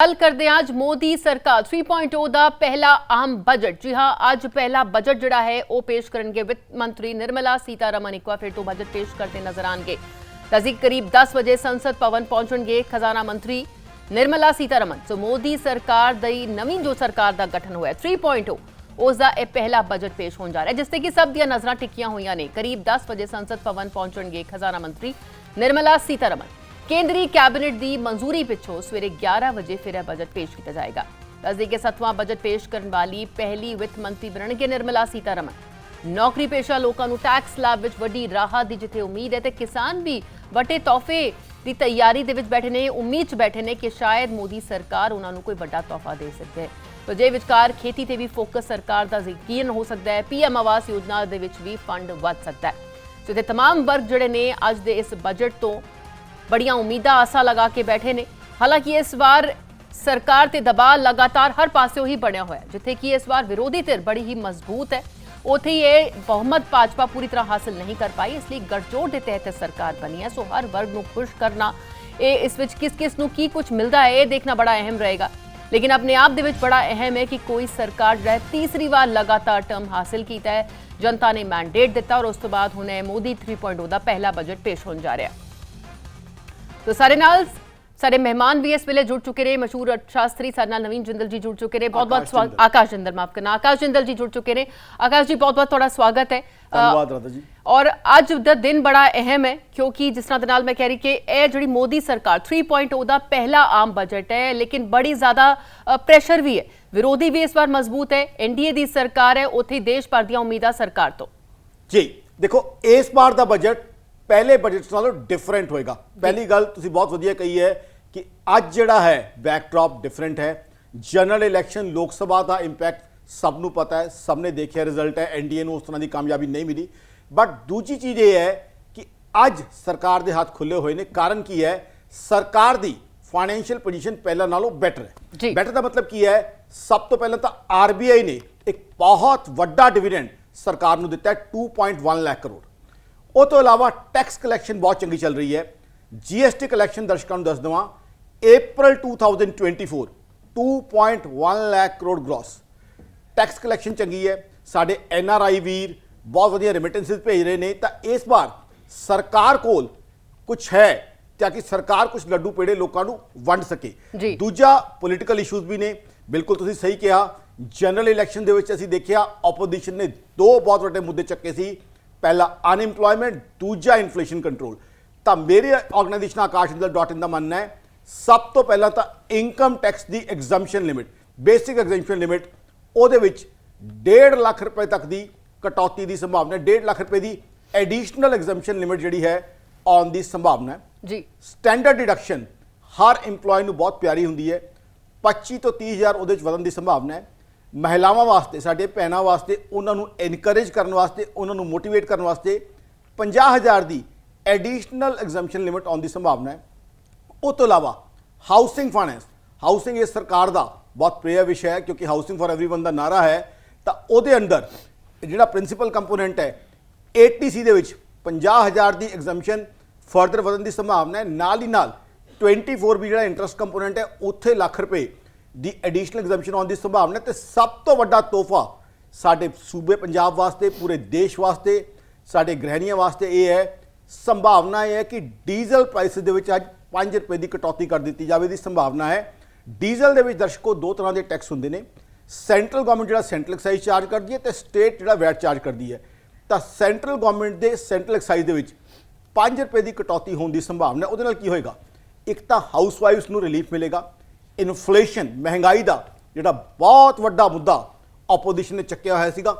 ਗੱਲ ਕਰਦੇ ਹਾਂ ਅੱਜ ਮੋਦੀ ਸਰਕਾਰ 3.0 ਦਾ ਪਹਿਲਾ ਆਮ ਬਜਟ ਜੀ ਹਾਂ, ਅੱਜ ਪਹਿਲਾ ਬਜਟ ਜਿਹੜਾ ਹੈ, ਉਹ ਪੇਸ਼ ਕਰਨਗੇ ਵਿੱਤ ਮੰਤਰੀ ਨਿਰਮਲਾ ਸੀਤਾਰਮਨ। ਇੱਕ ਵਾਰ ਫਿਰ ਤੋਂ ਬਜਟ ਪੇਸ਼ ਕਰਦੇ ਨਜ਼ਰ ਆਣਗੇ ਤਜ਼ੀਕ ਕਰੀਬ 10 ਵਜੇ ਸੰਸਦ ਭਵਨ ਪਹੁੰਚਣਗੇ ਖਜ਼ਾਨਾ ਮੰਤਰੀ ਨਿਰਮਲਾ ਸੀਤਾਰਮਨ। ਸੋ ਮੋਦੀ ਸਰਕਾਰ ਦੀ ਨਵੀਂ ਜੋ ਸਰਕਾਰ ਦਾ ਗਠਨ ਹੋਇਆ 3.0 ਉਸ ਦਾ ਇਹ ਪਹਿਲਾ ਬਜਟ ਪੇਸ਼ ਹੋਣ ਜਾ ਰਿਹਾ ਜਿਸ ਤੇ ਕਿ ਸਭ ਦੀਆਂ ਨਜ਼ਰਾਂ ਟਿਕੀਆਂ ਹੋਈਆਂ ਨੇ। ਕਰੀਬ 10 ਵਜੇ ਸੰਸਦ ਭਵਨ ਪਹੁੰਚਣਗੇ ਖਜ਼ਾਨਾ ਮੰਤਰੀ ਨਿਰਮਲਾ ਸੀਤਾਰਮਨ। ਕੇਂਦਰੀ ਕੈਬਨਿਟ ਦੀ ਮਨਜ਼ੂਰੀ ਪਿੱਛੋਂ ਸਵੇਰੇ 11 ਵਜੇ ਫਿਰ ਇਹ ਬਜਟ ਪੇਸ਼ ਕੀਤਾ ਜਾਏਗਾ ਦੱਸਦੇ ਕਿ ਸੱਤਵਾਂ ਬਜਟ ਪੇਸ਼ ਕਰਨ ਵਾਲੀ ਪਹਿਲੀ ਵਿੱਤ ਮੰਤਰੀ ਬਣਨਗੇ ਨਿਰਮਲਾ ਸੀਤਾਰਮਨ ਨੌਕਰੀ ਪੇਸ਼ਾ ਲੋਕਾਂ ਨੂੰ ਟੈਕਸ ਲਾਭ ਵਿੱਚ ਵੱਡੀ ਰਾਹਤ ਦੀ ਜਿੱਥੇ ਉਮੀਦ ਹੈ ਤੇ ਕਿਸਾਨ ਵੀ ਵੱਡੇ ਤੋਹਫੇ ਦੀ ਤਿਆਰੀ ਦੇ ਵਿੱਚ ਬੈਠੇ ਨੇ ਉਮੀਦ 'ਚ ਬੈਠੇ ਨੇ ਕਿ ਸ਼ਾਇਦ ਮੋਦੀ ਸਰਕਾਰ ਉਹਨਾਂ ਨੂੰ ਕੋਈ ਵੱਡਾ ਤੋਹਫਾ ਦੇ ਸਕੇ ਹੈ ਜੇ ਵਿਚਕਾਰ ਖੇਤੀ ਤੇ ਵੀ ਫੋਕਸ ਸਰਕਾਰ ਦਾ ਯਕੀਨ ਹੋ ਸਕਦਾ ਹੈ ਪੀਐਮ ਆਵਾਸ ਯੋਜਨਾ ਦੇ ਵਿੱਚ ਵੀ ਫੰਡ ਵੱਧ ਸਕਦਾ ਹੈ ਸੋ ਤੇ तमाम ਵਰਗ ਜਿਹੜੇ ਨੇ ਅੱਜ ਦੇ ਇਸ ਬਜਟ ਤੋਂ ਬੜੀਆਂ ਉਮੀਦਾਂ, ਆਸਾਂ ਲਗਾ ਕੇ ਬੈਠੇ ਨੇ। ਹਾਲਾਂਕਿ ਇਸ ਵਾਰ ਸਰਕਾਰ ਤੇ ਦਬਾਅ ਲਗਾਤਾਰ ਹਰ ਪਾਸਿਓਂ ਹੀ ਬਣਿਆ ਹੋਇਆ ਜਿੱਥੇ ਕਿ ਇਸ ਵਾਰ ਵਿਰੋਧੀ ਧਿਰ ਬੜੀ ਹੀ ਮਜ਼ਬੂਤ ਹੈ। ਉਥੇ ਹੀ ਇਹ ਬਹੁਮਤ ਭਾਜਪਾ ਪੂਰੀ ਤਰ੍ਹਾਂ ਹਾਸਲ ਨਹੀਂ ਕਰ ਪਾਈ, ਇਸ ਲਈ ਗੱਠਜੋੜ ਦੇ ਤਹਿਤ ਸਰਕਾਰ ਬਣੀ ਹੈ। ਸੋ ਹਰ ਵਰਗ ਨੂੰ ਖੁਸ਼ ਕਰਨਾ, ਇਹ ਇਸ ਵਿੱਚ ਕਿਸ ਕਿਸ ਨੂੰ ਕੀ ਕੁਝ ਮਿਲਦਾ ਹੈ, ਇਹ ਦੇਖਣਾ ਬੜਾ ਅਹਿਮ ਰਹੇਗਾ। ਲੇਕਿਨ ਆਪਣੇ ਆਪ ਦੇ ਵਿੱਚ ਬੜਾ ਅਹਿਮ ਹੈ ਕਿ ਕੋਈ ਸਰਕਾਰ ਜਿਹੜਾ ਤੀਸਰੀ ਵਾਰ ਲਗਾਤਾਰ ਟਰਮ ਹਾਸਲ ਕੀਤਾ ਹੈ। ਜਨਤਾ ਨੇ ਮੈਂਡੇਟ ਦਿੱਤਾ ਔਰ ਉਸ ਤੋਂ ਬਾਅਦ ਹੁਣ ਇਹ ਮੋਦੀ 3.0 ਦਾ ਪਹਿਲਾ ਬਜਟ ਪੇਸ਼ ਹੋਣ ਜਾ ਰਿਹਾ ਹੈ। ਤੋ ਸਾਰੇ ਨਾਲ ਸਾਡੇ ਮਹਿਮਾਨ ਵੀ ਇਸ ਵੇਲੇ ਜੁੜ ਚੁੱਕੇ ਨੇ ਮਸ਼ਹੂਰ ਸ਼ਾਸਤਰੀ ਸਾਡੇ ਨਾਲ ਨਵੀਨ ਜਿੰਦਲ ਜੀ ਜੁੜ ਚੁੱਕੇ ਨੇ ਬਹੁਤ ਬਹੁਤ ਆਕਾਸ਼ ਸਵਾਗਤ ਜਿੰਦਲ। ਆਕਾਸ਼ ਜਿੰਦਲ ਮਾਫ ਕਰਨਾ ਆਕਾਸ਼ ਜਿੰਦਲ ਜੀ ਜੁੜ ਚੁੱਕੇ ਨੇ ਆਕਾਸ਼ ਜੀ ਬਹੁਤ ਬਹੁਤ ਤੁਹਾਡਾ ਸਵਾਗਤ ਹੈ ਅ, ਧੰਨਵਾਦ ਰਾਧਾ ਜੀ ਔਰ ਅੱਜ ਦਾ ਦਿਨ ਬੜਾ ਅਹਿਮ ਹੈ ਕਿਉਂਕਿ ਜਿਸ ਤਰ੍ਹਾਂ ਦੇ ਨਾਲ ਮੈਂ ਕਹਿ ਰਹੀ ਕਿ ਇਹ ਜਿਹੜੀ ਮੋਦੀ ਸਰਕਾਰ 3.0 ਦਾ ਪਹਿਲਾ ਆਮ ਬਜਟ ਹੈ ਲੇਕਿਨ ਬੜੀ ਜ਼ਿਆਦਾ ਪ੍ਰੈਸ਼ਰ ਵੀ ਹੈ ਵਿਰੋਧੀ ਵੀ ਇਸ ਵਾਰ ਮਜ਼ਬੂਤ ਹੈ ਐਨਡੀਏ ਦੀ ਸਰਕਾਰ ਹੈ ਉੱਥੇ ਹੀ ਦੇਸ਼ ਭਰ ਦੀਆਂ ਉਮੀਦਾਂ ਸਰਕਾਰ ਤੋਂ ਜੀ ਦੇਖੋ ਇਸ ਵਾਰ ਦਾ ਬਜਟ ਪਹਿਲੇ ਬਜਟ ਨਾਲੋਂ ਡਿਫਰੈਂਟ ਹੋਏਗਾ। ਪਹਿਲੀ ਗੱਲ ਤੁਸੀਂ ਬਹੁਤ ਵਧੀਆ ਕਹੀ ਹੈ ਕਿ ਅੱਜ ਜਿਹੜਾ ਹੈ ਬੈਕਡ੍ਰੌਪ ਡਿਫਰੈਂਟ ਹੈ। ਜਨਰਲ ਇਲੈਕਸ਼ਨ ਲੋਕ ਸਭਾ ਦਾ ਇੰਪੈਕਟ ਸਭ ਨੂੰ ਪਤਾ ਹੈ ਸਭ ਨੇ ਦੇਖਿਆ ਰਿਜ਼ਲਟ ਹੈ। ਐਨਡੀਏ ਨੂੰ ਉਸ ਤਰ੍ਹਾਂ ਦੀ ਕਾਮਯਾਬੀ ਨਹੀਂ ਮਿਲੀ। ਬਟ ਦੂਜੀ ਚੀਜ਼ ਇਹ ਹੈ ਕਿ ਅੱਜ ਸਰਕਾਰ ਦੇ ਹੱਥ ਖੁੱਲੇ ਹੋਏ ਨੇ। ਕਾਰਨ ਕੀ ਹੈ? ਸਰਕਾਰ ਦੀ ਫਾਈਨੈਂਸ਼ੀਅਲ ਪੋਜੀਸ਼ਨ ਪਹਿਲਾਂ ਨਾਲੋਂ ਬੈਟਰ। ਹੈ। ਬੈਟਰ ਦਾ ਮਤਲਬ ਕੀ ਹੈ? ਸਭ ਤੋਂ ਪਹਿਲਾਂ ਤਾਂ ਆਰਬੀਆਈ ਨੇ ਇੱਕ ਬਹੁਤ ਵੱਡਾ ਡਿਵੀਡੈਂਡ ਸਰਕਾਰ ਨੂੰ ਦਿੱਤਾ ਹੈ 2.1 ਲੱਖ ਕਰੋੜ। ਉਹ ਤੋਂ ਇਲਾਵਾ ਟੈਕਸ ਕਲੈਕਸ਼ਨ ਬਹੁਤ ਚੰਗੀ ਚੱਲ ਰਹੀ ਹੈ। ਜੀਐਸਟੀ ਕਲੈਕਸ਼ਨ ਦਰਸ਼ਕਾਂ ਨੂੰ ਦੱਸ ਦਵਾਂ April 2024 2.1 lakh crore gross tax collection ਚੰਗੀ ਹੈ। ਸਾਡੇ ਐਨਆਰਆਈ ਵੀਰ ਬਹੁਤ ਵਧੀਆ ਰੈਮਿਟੈਂਸਸ ਭੇਜ ਰਹੇ ਨੇ। ਤਾਂ ਇਸ ਵਾਰ ਸਰਕਾਰ ਕੋਲ ਕੁਝ ਹੈ ਤਾਂ ਕਿ ਸਰਕਾਰ ਕੁਝ ਲੱਡੂ ਪੇੜੇ ਲੋਕਾਂ ਨੂੰ ਵੰਡ ਸਕੇ। ਦੂਜਾ ਪੋਲੀਟੀਕਲ ਇਸ਼ੂਜ਼ ਵੀ ਨੇ। ਬਿਲਕੁਲ ਤੁਸੀਂ ਸਹੀ ਕਿਹਾ। ਜਨਰਲ ਇਲੈਕਸ਼ਨ ਦੇ ਵਿੱਚ ਅਸੀਂ ਦੇਖਿਆ ਆਪੋਜੀਸ਼ਨ ਨੇ ਦੋ ਬਹੁਤ ਵੱਡੇ ਮੁੱਦੇ ਚੱਕੇ ਸੀ। ਪਹਿਲਾ ਅਨਇੰਪਲੋਇਮੈਂਟ ਦੂਜਾ ਇਨਫਲੇਸ਼ਨ ਕੰਟਰੋਲ ਤਾਂ ਮੇਰੇ ਆਰਗੇਨਾਈਜੇਸ਼ਨ ਆਕਾਸ਼ਿੰਦਲ.in ਦਾ ਮੰਨਣਾ ਹੈ ਸਭ ਤੋਂ ਪਹਿਲਾਂ ਤਾਂ ਇਨਕਮ ਟੈਕਸ ਦੀ exemption limit basic exemption limit ਉਹਦੇ ਵਿੱਚ 1.5 ਲੱਖ ਰੁਪਏ ਤੱਕ ਦੀ ਕਟੌਤੀ ਦੀ ਸੰਭਾਵਨਾ ਹੈ 1.5 ਲੱਖ ਰੁਪਏ ਦੀ ਐਡੀਸ਼ਨਲ ਐਗਜ਼ੈਂਪਸ਼ਨ ਲਿਮਿਟ ਜਿਹੜੀ ਹੈ ਆਉਣ ਦੀ ਸੰਭਾਵਨਾ ਹੈ। ਜੀ। ਸਟੈਂਡਰਡ ਡਿਡਕਸ਼ਨ ਹਰ EMPLOYE ਨੂੰ ਬਹੁਤ ਪਿਆਰੀ ਹੁੰਦੀ ਹੈ 25 ਤੋਂ 30 ਹਜ਼ਾਰ ਉਹਦੇ ਚ ਵਧਣ ਦੀ ਸੰਭਾਵਨਾ ਹੈ। ਮਹਿਲਾਵਾਂ ਵਾਸਤੇ, ਸਾਡੇ ਭੈਣਾਂ ਵਾਸਤੇ, ਉਹਨਾਂ ਨੂੰ ਇਨਕਰੇਜ ਕਰਨ ਵਾਸਤੇ, ਉਹਨਾਂ ਨੂੰ ਮੋਟੀਵੇਟ ਕਰਨ ਵਾਸਤੇ 50000 ਦੀ ਐਡੀਸ਼ਨਲ ਐਗਜ਼ੈਂਪਸ਼ਨ ਲਿਮਿਟ ਆਉਣ ਦੀ ਸੰਭਾਵਨਾ ਹੈ। ਉਹ ਤੋਂ ਇਲਾਵਾ ਹਾਊਸਿੰਗ ਫਾਈਨੈਂਸ ਹਾਊਸਿੰਗ ਇਸ ਸਰਕਾਰ ਦਾ ਬਹੁਤ ਪ੍ਰਿਯ ਵਿਸ਼ਾ ਹੈ, ਕਿਉਂਕਿ ਹਾਊਸਿੰਗ ਫਾਰ एवरीवन ਦਾ ਨਾਰਾ ਹੈ। ਤਾਂ ਉਹਦੇ ਅੰਦਰ ਜਿਹੜਾ ਪ੍ਰਿੰਸੀਪਲ ਕੰਪੋਨੈਂਟ ਹੈ ATC ਦੇ ਵਿੱਚ 50000 ਦੀ ਐਗਜ਼ੈਂਪਸ਼ਨ ਫਰਦਰ ਵਧਣ ਦੀ ਸੰਭਾਵਨਾ ਹੈ। ਨਾਲ ਹੀ ਨਾਲ 24 ਵੀ ਜਿਹੜਾ ਇੰਟਰਸਟ ਕੰਪੋਨੈਂਟ ਹੈ, ਉੱਥੇ ਲੱਖ ਰੁਪਏ ਦੀ ਐਡੀਸ਼ਨਲ ਐਗਜ਼ੈਂਪਸ਼ਨ ਆਉਣ ਦੀ ਸੰਭਾਵਨਾ ਹੈ ਤੇ ਸਭ ਤੋਂ ਵੱਡਾ ਤੋਹਫਾ ਸਾਡੇ ਸੂਬੇ ਪੰਜਾਬ ਵਾਸਤੇ, ਪੂਰੇ ਦੇਸ਼ ਵਾਸਤੇ, ਸਾਡੇ ਗ੍ਰਹਿਣੀਆਂ ਵਾਸਤੇ ਇਹ ਹੈ, ਸੰਭਾਵਨਾ ਇਹ ਹੈ ਕਿ ਡੀਜ਼ਲ ਪ੍ਰਾਈਸ ਦੇ ਵਿੱਚ ਅੱਜ 5 ਰੁਪਏ ਦੀ ਕਟੌਤੀ ਕਰ ਦਿੱਤੀ ਜਾਵੇ ਦੀ ਸੰਭਾਵਨਾ ਹੈ। ਡੀਜ਼ਲ ਦੇ ਵਿੱਚ ਦਰਸ਼ਕੋ ਦੋ ਤਰ੍ਹਾਂ ਦੇ ਟੈਕਸ ਹੁੰਦੇ ਨੇ। ਸੈਂਟਰਲ ਗਵਰਨਮੈਂਟ ਜਿਹੜਾ ਸੈਂਟਰਲ ਐਕਸਾਈਜ਼ ਚਾਰਜ ਕਰਦੀ ਹੈ ਤੇ ਸਟੇਟ ਜਿਹੜਾ ਵੈਟ ਚਾਰਜ ਕਰਦੀ ਹੈ। ਤਾਂ ਸੈਂਟਰਲ ਗਵਰਨਮੈਂਟ ਦੇ ਸੈਂਟਰਲ ਐਕਸਾਈਜ਼ ਦੇ ਵਿੱਚ 5 ਰੁਪਏ ਦੀ ਕਟੌਤੀ ਹੋਣ ਦੀ ਸੰਭਾਵਨਾ ਉਹਦੇ ਨਾਲ ਕੀ ਹੋਏਗਾ? ਇੱਕ ਤਾਂ ਹਾਊਸਵਾਈਫਸ ਨੂੰ ਰਿਲੀਫ ਮਿਲੇਗਾ। ਇਨਫਲੇਸ਼ਨ ਮਹਿੰਗਾਈ ਦਾ ਜਿਹੜਾ ਬਹੁਤ ਵੱਡਾ ਮੁੱਦਾ ਆਪੋਜੀਸ਼ਨ ਨੇ ਚੱਕਿਆ ਹੋਇਆ ਸੀਗਾ